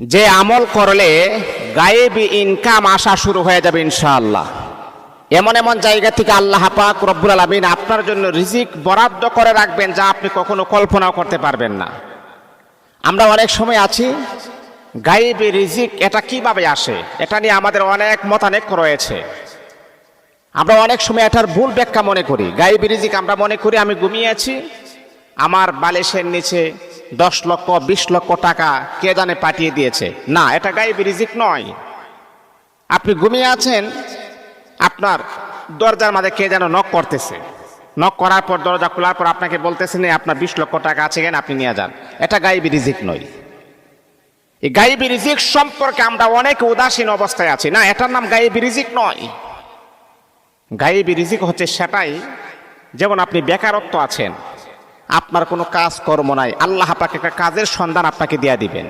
যে আমল করলে গায়েবি ইনকাম আসা শুরু হয়ে যাবে ইনশাআল্লাহ। এমন এমন জায়গা থেকে আল্লাহ পাক রব্বুল আলমিন আপনার জন্য রিজিক বরাদ্দ করে রাখবেন যা আপনি কখনো কল্পনাও করতে পারবেন না। আমরা অনেক সময় আছি, গায়েবি রিজিক এটা কীভাবে আসে? এটা নিয়ে আমাদের অনেক মতানেক রয়েছে। আমরা অনেক সময় এটার ভুল ব্যাখ্যা মনে করি। গায়েবি রিজিক আমরা মনে করি, আমি ঘুমিয়ে আছি, আমার বালিশের নিচে দশ লক্ষ, বিশ লক্ষ টাকা কে জানে পাঠিয়ে দিয়েছে। না, এটা গায়েবি রিজিক নয়। আপনি ঘুমিয়ে আছেন, আপনার দরজার মাঝে কে যেন নক করতেছে। নক করার পর, দরজা খোলার পর আপনাকে বলতেছে, না, আপনার বিশ লক্ষ টাকা আছে, কেন আপনি নিয়ে যান? এটা গায়েবি রিজিক নয়। এই গায়েবি রিজিক সম্পর্কে আমরা অনেক উদাসীন অবস্থায় আছি। না, এটার নাম গায়েবি রিজিক নয়। গায়েবি রিজিক হচ্ছে সেটাই, যেমন আপনি বেকারত্ব আছেন আপনার কোনো কাজ, কর্ম নাই। আল্লাহ আপনাকে একটা কাজের সন্ধান আপনাকে দিয়ে দিবেন।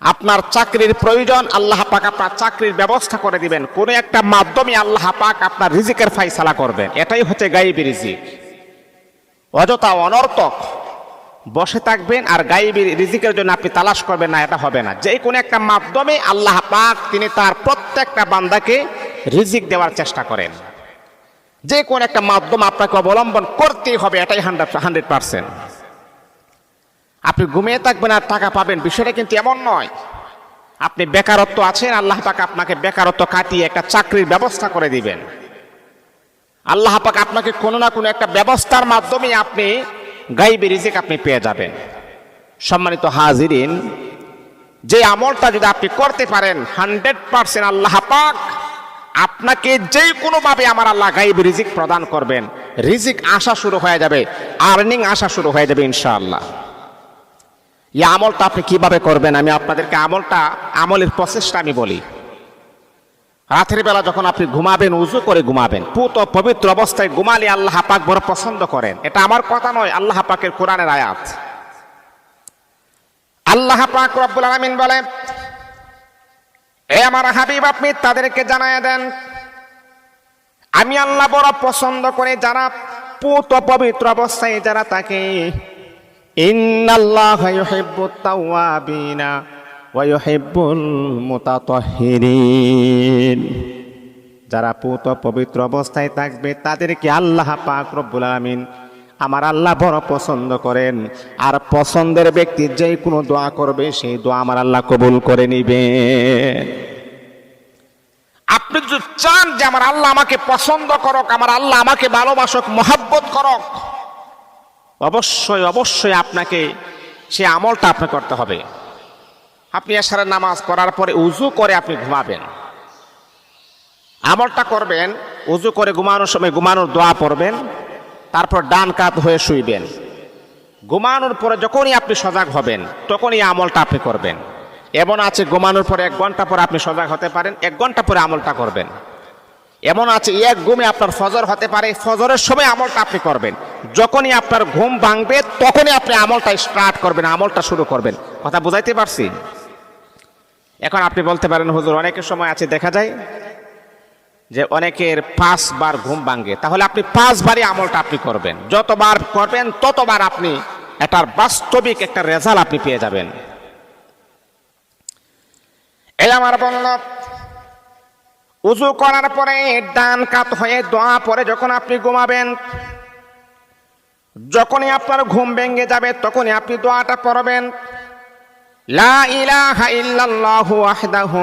আপনার চাকরির প্রয়োজন, আল্লাহ পাক আপনার চাকরির ব্যবস্থা করে দিবেন। কোনো একটা মাধ্যমে আল্লাহ পাক আপনার রিজিকের ফাইসালা করবেন। এটাই হচ্ছে গাইবি রিজিক। অযথা অনর্থক বসে থাকবেন আর গাইবি রিজিকের জন্য আপনি তালাশ করবেন না, এটা হবে না। যে কোনো একটা মাধ্যমে আল্লাহ পাক তিনি তার প্রত্যেকটা বান্দাকে রিজিক দেওয়ার চেষ্টা করেন। যে কোন একটা মাধ্যম আপনাকে অবলম্বন করতেই হবে, এটাই হান্ড্রেড হান্ড্রেড পার্সেন্ট। আপনি ঘুমিয়ে থাকবেন আর টাকা পাবেন, বিষয়টা কিন্তু এমন নয়। আপনি বেকারত্ব আছেন, আল্লাহ পাক আপনাকে বেকারত্ব কাটিয়ে একটা চাকরির ব্যবস্থা করে দিবেন। আল্লাহ পাক আপনাকে কোনো না কোনো একটা ব্যবস্থার মাধ্যমে আপনি গাইবি, রিজিক আপনি পেয়ে যাবেন। সম্মানিত হাজিরিন, যে আমলটা যদি আপনি করতে পারেন, হান্ড্রেড পার্সেন্ট আল্লাহ পাক আপনাকে যে কোনোভাবে আমার আল্লাহ গাইব রিজিক প্রদান করবেন। রিজিক আসা শুরু হয়ে যাবে আর্নিং আসা শুরু হয়ে যাবে ইনশাআল্লাহ। এই আমলটা আপনি কীভাবে করবেন? আমি আপনাদেরকে আমলটা, আমলের প্রসেসটা আমি বলি। রাতের বেলা যখন আপনি ঘুমাবেন, উজু করে ঘুমাবেন, পুত পবিত্র অবস্থায় ঘুমালে আল্লাহ পাক বড় পছন্দ করেন। এটা আমার কথা নয়, আল্লাহ পাকের কোরআনের আয়াত। আল্লাহ পাক রব্বুল আলামিন বলে এ আমার হাবিব, আপনি তাদেরকে জানায় দেন। আমি আল্লাহ বড় পছন্দ করে, যারা পুত পবিত্র অবস্থায়, যারা তাকে যারা পুত পবিত্র অবস্থায় থাকবে, তাদেরকে আল্লাহ পাক রব্বুল আলামিন আমার আল্লাহ বড় পছন্দ করেন। আর পছন্দের ব্যক্তি যে কোনো দোয়া করবে, সেই দোয়া আমার আল্লাহ কবুল করে নিবেন আপনি যদি চান যে আমার আল্লাহ আমাকে পছন্দ করক, আমার আল্লাহ আমাকে ভালোবাসক, মহাব্বত করক, অবশ্যই অবশ্যই আপনাকে সে আমলটা আপনি করতে হবে। আপনি এসারের নামাজ পড়ার পরে উজু করে আপনি ঘুমাবেন। আমলটা করবেন, উজু করে ঘুমানোর সময় ঘুমানোর দোয়া পড়বেন। তারপর ডান কাত হয়ে শুইবেন। ঘুমানোর পরে যখনই আপনি সজাগ হবেন, তখনই আমলটা আপনি করবেন। এমন আছে, ঘুমানোর পরে এক ঘণ্টা পরে আপনি সজাগ হতে পারেন, এক ঘণ্টা পরে আমলটা করবেন। এমন আছে, এক ঘুমে আপনার ফজর হতে পারে, ফজরের সময় আমলটা আপনি করবেন। যখনই আপনার ঘুম ভাঙবে, তখনই আপনি আমলটা স্টার্ট করবেন, আমলটা শুরু করবেন। কথা বুঝাইতে পারছি? এখন আপনি বলতে পারেন, হুজুর, অনেকের সময় আছে, দেখা যায় যে অনেকের পাঁচবার ঘুম ভাঙে, তাহলে আপনি পাঁচবারই আমলটা আপনি করবেন। যতবার করবেন, ততবার আপনি এটার বাস্তবিক একটা রেজাল্ট আপনি পেয়ে যাবেন। এই আমার বলল উজু করার পরে ডান কাত হয়ে দোয়া পরে যখন আপনি ঘুমাবেন, যখনই আপনার ঘুম ভেঙে যাবে, তখনই আপনি দোয়াটা পড়বেন। লা ইলাহা ইল্লাল্লাহু ওয়াহদাহু।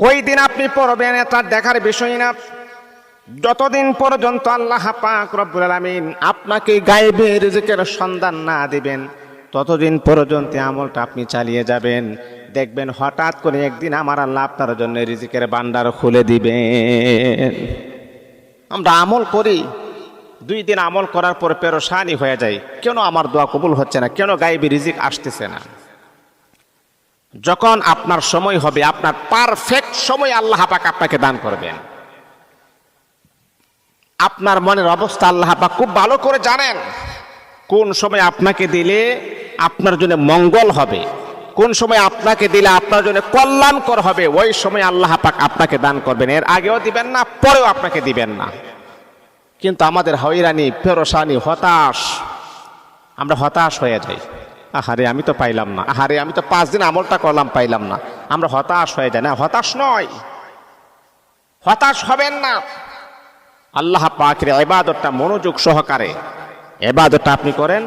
কই দিন আপনি পড়বেন এটা দেখার বিষয় না। যতদিন পর্যন্ত আল্লাহ পাক রব্বুল আলামিন আপনাকে গায়েবে রিজিকের সন্ধান না দিবেন, ততদিন পর্যন্ত আমলটা আপনি চালিয়ে যাবেন। দেখবেন হঠাৎ করে একদিন আমার আল্লাহ আপনার জন্য রিজিকের বান্ডার খুলে দিবেন। আমরা আমল করি, দুই দিন আমল করার পর পেরোসানি হয়ে যায়। কেন আমার দোয়া কবুল হচ্ছে না? কেন গায়েবী রিজিক আসতেছে না? যখন আপনার সময় হবে, আপনার পারফেক্ট সময় আল্লাহ পাক আপনাকে দান করবেন। আপনার মনের অবস্থা আল্লাহ পাক খুব ভালো করে জানেন। কোন সময় আপনাকে দিলে আপনার জন্য মঙ্গল হবে, কোন সময় আপনাকে দিলে আপনার জন্য কল্যাণকর হবে, ওই সময় আল্লাহ পাক আপনাকে দান করবেন। এর আগেও দিবেন না, পরেও আপনাকে দিবেন না। কিন্তু আমাদের হয়রানি পেরোসানি হতাশ, আমরা হতাশ হয়ে যাই। আহারে, আমি তো পাইলাম না। আহারে, আমি তো পাঁচ দিন আমলটা করলাম, পাইলাম না। আমরা হতাশ হয়ে যাই না। হতাশ নয়। হতাশ হবেন না। আল্লাহ পাকের এবাদতটা মনোযোগ সহকারে এবাদতটা আপনি করেন,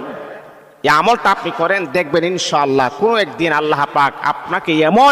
এই আমলটা আপনি করেন, দেখবেন ইনশাআল্লাহ কোনো একদিন আল্লাহ পাক আপনাকে এমন